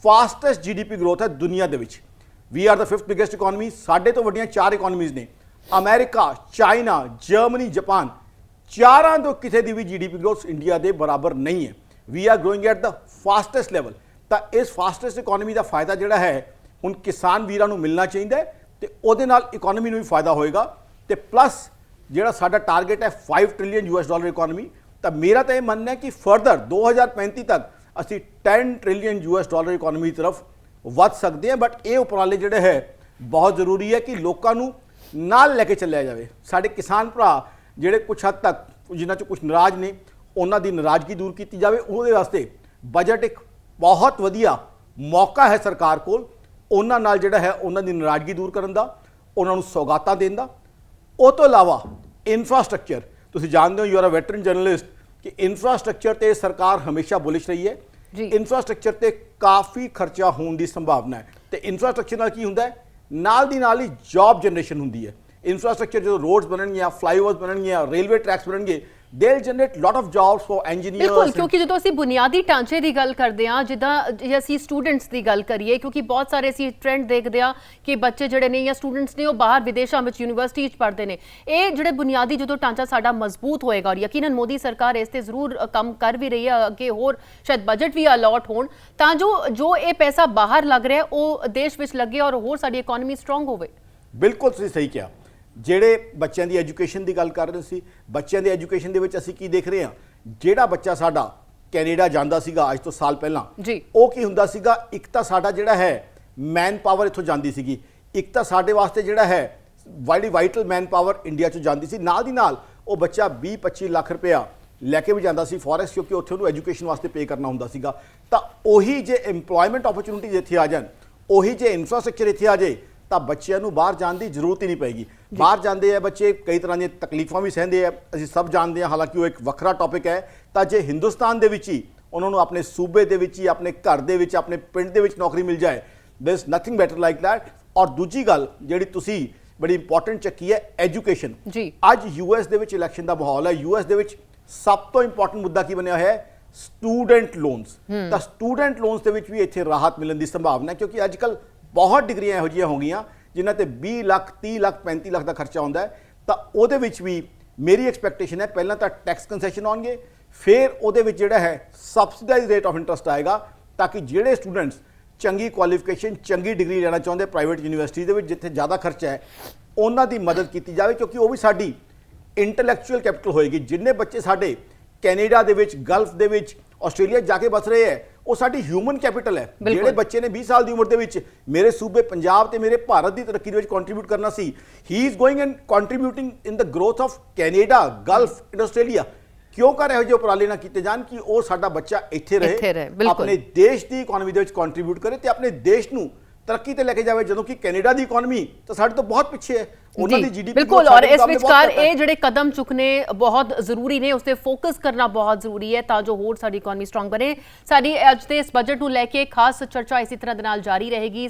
ਫਾਸਟੈਸਟ ਜੀਡੀਪੀ ਗਰੋਥ ਹੈ ਦੁਨੀਆ ਦੇ ਵਿੱਚ। We are the fifth biggest economy ਸਾਡੇ ਤੋਂ ਵੱਡੀਆਂ ਚਾਰ ਇਕਨੋਮੀਜ਼ ਨੇ। ਅਮਰੀਕਾ ਚਾਈਨਾ ਜਰਮਨੀ ਜਾਪਾਨ ਚਾਰਾਂ ਤੋਂ ਕਿਸੇ ਦੀ ਵੀ ਜੀਡੀਪੀ ਗਰੋਥ ਇੰਡੀਆ ਦੇ ਬਰਾਬਰ ਨਹੀਂ ਹੈ। We are growing at the fastest level ਤਾਂ ਇਸ ਫਾਸਟੈਸਟ ਇਕਨੋਮੀ ਦਾ ਫਾਇਦਾ ਜਿਹੜਾ ਹੈ, ਹੁਣ ਕਿਸਾਨ ਵੀਰਾਂ ਨੂੰ ਮਿਲਣਾ ਚਾਹੀਦਾ ਹੈ ਤੇ ਉਹਦੇ ਨਾਲ ਇਕਨੋਮੀ ਨੂੰ ਵੀ ਫਾਇਦਾ ਹੋਏਗਾ। ਤੇ ਪਲੱਸ ਜਿਹੜਾ ਸਾਡਾ ਟਾਰਗੇਟ ਹੈ 5 ਟ੍ਰਿਲੀਅਨ ਯੂਐਸ ਡਾਲਰ ਇਕਨੋਮੀ ਤਾਂ ਮੇਰਾ ਤਾਂ ਇਹ ਮੰਨਣਾ ਹੈ ਕਿ ਫਰਦਰ 2035 ਤੱਕ ਅਸੀਂ 10 ਟ੍ਰਿਲੀਅਨ ਯੂਐਸ ਡਾਲਰ ਇਕਨੋਮੀ ਦੀ ਤਰਫ ਵੱਧ ਸਕਦੇ ਹਾਂ। ਬਟ ਇਹ ਉਪਰਾਲੇ ਜਿਹੜੇ ਹੈ, ਬਹੁਤ ਜ਼ਰੂਰੀ ਹੈ ਕਿ ਲੋਕਾਂ ਨੂੰ ਨਾਲ ਲੈ ਕੇ ਚੱਲਿਆ ਜਾਵੇ। ਸਾਡੇ ਕਿਸਾਨ ਭਰਾ ਜਿਹੜੇ ਕੁਝ ਹੱਦ ਤੱਕ ਜਿਨ੍ਹਾਂ 'ਚ ਕੁਝ ਨਾਰਾਜ਼ ਨੇ ਉਹਨਾਂ ਦੀ ਨਾਰਾਜ਼ਗੀ ਦੂਰ ਕੀਤੀ ਜਾਵੇ। ਉਹਦੇ ਵਾਸਤੇ ਬਜਟ ਇੱਕ ਬਹੁਤ ਵਧੀਆ ਮੌਕਾ ਹੈ ਸਰਕਾਰ ਕੋਲ। ਉਹਨਾਂ ਨਾਲ ਜਿਹੜਾ ਹੈ ਉਹਨਾਂ ਦੀ ਨਾਰਾਜ਼ਗੀ ਦੂਰ ਕਰਨ ਦਾ ਉਹਨਾਂ ਨੂੰ ਸੌਗਾਤਾਂ ਦੇਣ ਦਾ। ਉਹ ਤੋਂ ਇਲਾਵਾ ਇਨਫਰਾਸਟ੍ਰਕਚਰ ਤੁਸੀਂ ਜਾਣਦੇ ਹੋ you are a veteran journalist ਕਿ ਇਨਫਰਾਸਟ੍ਰਕਚਰ ਤੇ ਸਰਕਾਰ ਹਮੇਸ਼ਾ ਬੁਲਿਸ਼ ਰਹੀ ਹੈ। ਜੀ। ਇਨਫਰਾਸਟ੍ਰਕਚਰ ਤੇ ਕਾਫੀ ਖਰਚਾ ਹੋਣ ਦੀ ਸੰਭਾਵਨਾ ਹੈ। ਤੇ ਇਨਫਰਾਸਟ੍ਰਕਚਰ ਨਾਲ ਕੀ ਹੁੰਦਾ ਹੈ? ਨਾਲ ਦੀ ਨਾਲ ਹੀ ਜੌਬ ਜਨਰੇਸ਼ਨ ਹੁੰਦੀ ਹੈ। ਇਨਫਰਾਸਟ੍ਰਕਚਰ ਜਦੋਂ ਰੋਡਸ ਬਣਨਗੀਆਂ ਫਲਾਈਓਵਰਸ ਬਣਨਗੀਆਂ ਰੇਲਵੇ ਟਰੈਕਸ ਬਣਨਗੇ they will generate lot of jobs for ਬਿਲਕੁਲ ਇੰਜੀਨੀਅਰਸ ਕਿਉਂਕਿ ਜਦੋਂ ਅਸੀਂ ਬੁਨਿਆਦੀ ਢਾਂਚੇ ਦੀ ਗੱਲ ਕਰਦੇ ਹਾਂ ਜਿੱਦਾਂ ਜੇ ਅਸੀਂ ਸਟੂਡੈਂਟਸ ਦੀ ਗੱਲ ਕਰੀਏ ਕਿਉਂਕਿ ਬਹੁਤ ਸਾਰੇ ਅਸੀਂ ਟ੍ਰੈਂਡ ਦੇਖਦੇ ਹਾਂ ਕਿ ਬੱਚੇ ਜਿਹੜੇ ਨੇ ਜਾਂ ਸਟੂਡੈਂਟਸ ਨੇ ਉਹ ਬਾਹਰ ਵਿਦੇਸ਼ਾਂ ਵਿੱਚ ਯੂਨੀਵਰਸਿਟੀ 'ਚ ਪੜ੍ਹਦੇ ਨੇ। ਇਹ ਜਿਹੜੇ ਬੁਨਿਆਦੀ ਜਦੋਂ ਢਾਂਚਾ ਸਾਡਾ ਮਜ਼ਬੂਤ ਹੋਏਗਾ ਔਰ ਯਕੀਨਨ ਮੋਦੀ ਸਰਕਾਰ ਇਸ ਤੇ ਜ਼ਰੂਰ ਕੰਮ ਕਰ ਵੀ ਰਹੀ ਹੈ ਅੱਗੇ ਹੋਰ ਸ਼ਾਇਦ ਬਜਟ ਵੀ ਅਲਾਟ ਹੋਣ ਤਾਂ ਜੋ ਜੋ ਇਹ ਪੈਸਾ ਬਾਹਰ ਲੱਗ ਰਿਹਾ ਉਹ ਦੇਸ਼ ਵਿੱਚ ਲੱਗੇ ਔਰ ਹੋਰ ਸਾਡੀ ਇਕਨੋਮੀ ਸਟਰੋਂਗ ਹੋਵੇ। ਬਿਲਕੁਲ ਤੁਸੀਂ ਸਹੀ ਕਿਹਾ। ਜਿਹੜੇ ਬੱਚਿਆਂ ਦੀ ਐਜੂਕੇਸ਼ਨ ਦੀ ਗੱਲ ਕਰ ਰਹੇ ਸੀ ਬੱਚਿਆਂ ਦੀ ਐਜੂਕੇਸ਼ਨ ਦੇ ਵਿੱਚ ਅਸੀਂ ਕੀ ਦੇਖ ਰਹੇ ਹਾਂ? ਜਿਹੜਾ ਬੱਚਾ ਸਾਡਾ ਕੈਨੇਡਾ ਜਾਂਦਾ ਸੀਗਾ ਅੱਜ ਤੋਂ ਸਾਲ ਪਹਿਲਾਂ। ਉਹ ਕੀ ਹੁੰਦਾ ਸੀਗਾ? ਇੱਕ ਤਾਂ ਸਾਡਾ ਜਿਹੜਾ ਹੈ ਮੈਨ ਪਾਵਰ ਇੱਥੋਂ ਜਾਂਦੀ ਸੀਗੀ। ਇੱਕ ਤਾਂ ਸਾਡੇ ਵਾਸਤੇ ਜਿਹੜਾ ਹੈ ਵਾਈਡੀ ਵਾਈਟਲ ਮੈਨ ਪਾਵਰ ਇੰਡੀਆ ਚੋਂ ਜਾਂਦੀ ਸੀ। ਨਾਲ ਦੀ ਨਾਲ ਉਹ ਬੱਚਾ 20 25 ਲੱਖ ਰੁਪਇਆ ਲੈ ਕੇ ਵੀ ਜਾਂਦਾ ਸੀ ਫੋਰੈਕਸ ਕਿਉਂਕਿ ਉੱਥੇ ਉਹਨੂੰ ਐਜੂਕੇਸ਼ਨ ਵਾਸਤੇ ਪੇ ਕਰਨਾ ਹੁੰਦਾ ਸੀਗਾ। ਤਾਂ ਉਹੀ ਜੇ EMPLOYMENT ਓਪਰਚੁਨਿਟੀਜ਼ ਇੱਥੇ ਆ ਜਾਣ ਉਹੀ ਜੇ ਇਨਫਰਾਸਟ੍ਰਕਚਰ ਇੱਥੇ ਆ ਜਾਏ ਤਾਂ ਬੱਚਿਆਂ ਨੂੰ ਬਾਹਰ ਜਾਣ ਦੀ ਜ਼ਰੂਰਤ ਹੀ ਨਹੀਂ ਪਏਗੀ। ਬਾਹਰ ਜਾਂਦੇ ਆ ਬੱਚੇ ਕਈ ਤਰ੍ਹਾਂ ਦੀਆਂ ਤਕਲੀਫਾਂ ਵੀ ਸਹਿੰਦੇ ਆ ਅਸੀਂ ਸਭ ਜਾਣਦੇ ਹਾਂ ਹਾਲਾਂਕਿ ਉਹ ਇੱਕ ਵੱਖਰਾ ਟੌਪਿਕ ਹੈ। ਤਾਂ ਜੇ ਹਿੰਦੁਸਤਾਨ ਦੇ ਵਿੱਚ ਹੀ ਉਹਨਾਂ ਨੂੰ ਆਪਣੇ ਸੂਬੇ ਦੇ ਵਿੱਚ ਹੀ ਆਪਣੇ ਘਰ ਦੇ ਵਿੱਚ ਆਪਣੇ ਪਿੰਡ ਦੇ ਵਿੱਚ ਨੌਕਰੀ ਮਿਲ ਜਾਏ there is nothing better like that ਔਰ ਦੂਜੀ ਗੱਲ ਜਿਹੜੀ ਤੁਸੀਂ ਬੜੀ ਇੰਪੋਰਟੈਂਟ ਚੱਕੀ ਹੈ ਐਜੂਕੇਸ਼ਨ ਜੀ। ਅੱਜ ਯੂਐਸ ਦੇ ਵਿੱਚ ਇਲੈਕਸ਼ਨ ਦਾ ਮਾਹੌਲ ਹੈ। ਯੂਐਸ ਦੇ ਵਿੱਚ ਸਭ ਤੋਂ ਇੰਪੋਰਟੈਂਟ ਮੁੱਦਾ ਕੀ ਬਣਿਆ ਹੋਇਆ ਹੈ? ਸਟੂਡੈਂਟ ਲੋਨਸ ਤਾਂ ਸਟੂਡੈਂਟ ਲੋਨਸ ਦੇ ਵਿੱਚ ਵੀ ਇੱਥੇ ਰਾਹਤ ਮਿਲਣ ਦੀ ਸੰਭਾਵਨਾ ਹੈ ਕਿਉਂਕਿ ਅੱਜ ਕੱਲ ਬਹੁਤ ਡਿਗਰੀਆਂ ਇਹੋ ਜਿਹੀਆਂ ਹੋ ਗਈਆਂ, ਜਿਨ੍ਹਾਂ ਤੇ 20 ਲੱਖ 30 ਲੱਖ 35 ਲੱਖ ਦਾ ਖਰਚਾ ਆਉਂਦਾ ਹੈ। ਤਾਂ ਉਹਦੇ ਵਿੱਚ ਵੀ ਮੇਰੀ ਐਕਸਪੈਕਟੇਸ਼ਨ ਹੈ, ਪਹਿਲਾਂ ਤਾਂ ਟੈਕਸ ਕੰਸੈਸ਼ਨ ਆਉਣਗੇ, ਫਿਰ ਉਹਦੇ ਵਿੱਚ ਜਿਹੜਾ ਹੈ ਸਬਸਿਡਾਈਜ਼ ਰੇਟ ਆਫ ਇੰਟਰਸਟ ਆਏਗਾ, ਤਾਂ ਕਿ ਜਿਹੜੇ ਸਟੂਡੈਂਟਸ ਚੰਗੀ ਕੁਆਲੀਫਿਕੇਸ਼ਨ ਚੰਗੀ ਡਿਗਰੀ ਲੈਣਾ ਚਾਹੁੰਦੇ ਪ੍ਰਾਈਵੇਟ ਯੂਨੀਵਰਸਿਟੀ ਦੇ ਵਿੱਚ, ਜਿੱਥੇ ਜ਼ਿਆਦਾ ਖਰਚਾ ਹੈ, ਉਹਨਾਂ ਦੀ ਮਦਦ ਕੀਤੀ ਜਾਵੇ, ਕਿਉਂਕਿ ਉਹ ਵੀ ਸਾਡੀ ਇੰਟੈਲੈਕਚੁਅਲ ਕੈਪੀਟਲ ਹੋਏਗੀ। ਜਿੰਨੇ ਬੱਚੇ ਸਾਡੇ ਕੈਨੇਡਾ ਦੇ ਵਿੱਚ, ਗਲਫ ਦੇ ਵਿੱਚ, ਆਸਟ੍ਰੇਲੀਆ ਜਾ ਕੇ ਬਸ ਰਹੇ ਹੈ ਉਹ ਸਾਡੀ ਹਿਊਮਨ ਕੈਪੀਟਲ ਹੈ। ਜਿਹੜੇ ਬੱਚੇ ਨੇ 20 ਸਾਲ ਦੀ ਉਮਰ ਦੇ ਵਿੱਚ ਮੇਰੇ ਸੂਬੇ ਪੰਜਾਬ ਤੇ ਮੇਰੇ ਭਾਰਤ ਦੀ ਤਰੱਕੀ ਦੇ ਵਿੱਚ ਕੰਟਰੀਬਿਊਟ ਕਰਨਾ ਸੀ he is going and contributing in the growth of Canada Gulf and Australia ਕਿਉਂ ਕਰ ਇਹੋ ਜਿਹੇ ਉਪਰਾਲੇ ਨਾ ਕੀਤੇ ਜਾਣ ਕਿ ਉਹ ਸਾਡਾ ਬੱਚਾ ਇੱਥੇ ਰਹੇ। ਆਪਣੇ ਦੇਸ਼ ਦੀ ਇਕਨੋਮੀ ਦੇ ਵਿੱਚ ਕੰਟਰੀਬਿਊਟ ਕਰੇ ਤੇ ਆਪਣੇ ਦੇਸ਼ ਨੂੰ ਤਰੱਕੀ ਤੇ ਲੈ ਕੇ ਜਾਵੇ ਜਦੋਂ ਕਿ ਕੈਨੇਡਾ ਦੀ ਇਕਨੋਮੀ ਤਾਂ ਸਾਡੇ ਤੋਂ ਬਹੁਤ ਪਿੱਛੇ ਹੈ। ਉਹਨਾਂ ਦੀ ਜੀਡੀਪੀ ਬਿਲਕੁਲ ਔਰ ਇਸ ਵਿਚਕਾਰ ਇਹ ਜਿਹੜੇ ਕਦਮ ਚੁੱਕਨੇ ਬਹੁਤ ਜ਼ਰੂਰੀ ਨੇ ਉਸ ਤੇ ਫੋਕਸ ਕਰਨਾ ਬਹੁਤ ਜ਼ਰੂਰੀ ਹੈ ਤਾਂ ਜੋ ਹੋਰ ਸਾਡੀ ਇਕਨੋਮੀ ਸਟਰੋਂਗ ਬਣੇ। ਸਾਡੀ ਅੱਜ ਦੇ ਇਸ ਬਜਟ ਨੂੰ ਲੈ ਕੇ ਖਾਸ ਚਰਚਾ ਇਸੇ ਤਰ੍ਹਾਂ ਦੇ ਨਾਲ ਜਾਰੀ ਰਹੇਗੀ।